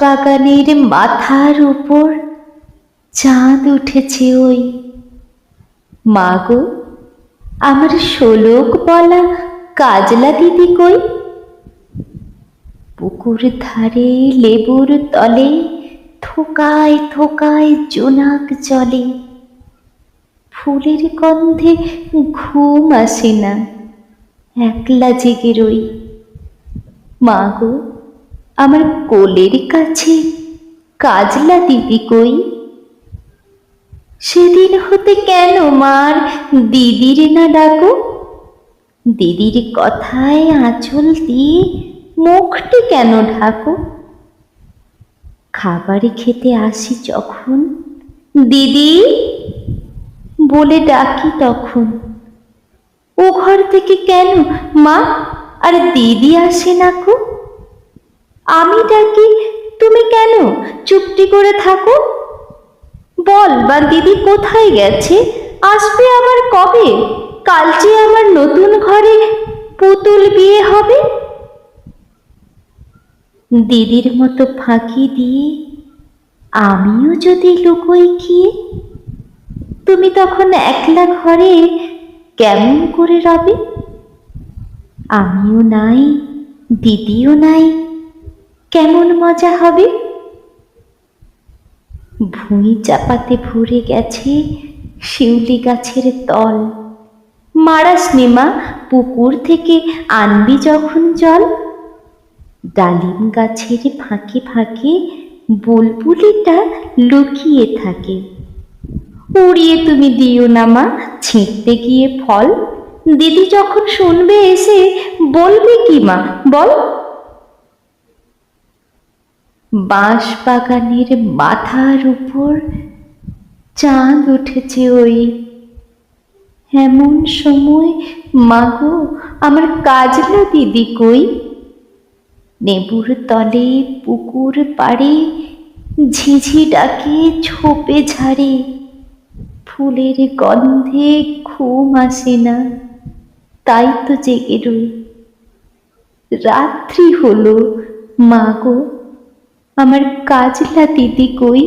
বাগানের মাথার উপর চাঁদ উঠেছে ওই। মাগো, আমার শোলক বলা কাজলা দিদি কই? পুকুর ধারে লেবুর তলে থোকায় থোকায় জোনাক জলে। ফুলের গন্ধে ঘুম আসে না, একলা জেগে রই। মাগো আমার কোলের কাছে কাজলা দিদি কই? সেদিন হতে কেন মার দিদির না ডাকো? দিদির কথায় আঁচল দিয়ে মুখটি কেন ঢাকো? খাবার খেতে আসি যখন, দিদি বলে ডাকি তখন। ও ঘর থেকে কেন মা? আর দিদি আসে না কো? আমি ডাকি, তুমি কেন? চুপটি করে থাকো। বল বা দিদি কোথায় গেছে? আসবে আবার কবে? কাল যে আমার নতুন ঘরে পুতুল বিয়ে হবে। দিদির মতো ফাঁকি দিয়ে আমিও যদি লুকোই গিয়ে, তুমি তখন একলা ঘরে কেমন করে রবে? আমিও নাই, দিদিও নাই। কেমন মজা হবে? ভুঁই চাপাতে ভরে গেছে শিউলি গাছের তল। মারাস নেমা পুকুর থেকে আনবি যখন জল। ডালিম গাছের ফাঁকে ফাঁকে বুলবুলিটা লুকিয়ে থাকে। উড়িয়ে তুমি দিও না মা, ছিঁড়তে গিয়ে ফল। দিদি যখন শুনবে এসে বলবে কি মা, বল। বাঁশ বাগানের মাথার উপর চাঁদ উঠেছে ওই। এমন সময় মাগো আমার কাজলা দিদি কই? নেবুর তলে পুকুর পাড়ে ঝিঝি ডাকে ছোপে ঝাড়ে। ফুলের গন্ধে ঘুম আসে না, তাই তো জেগে রই। রাত্রি হলো, মা গো আমার কাজলা দিদি কই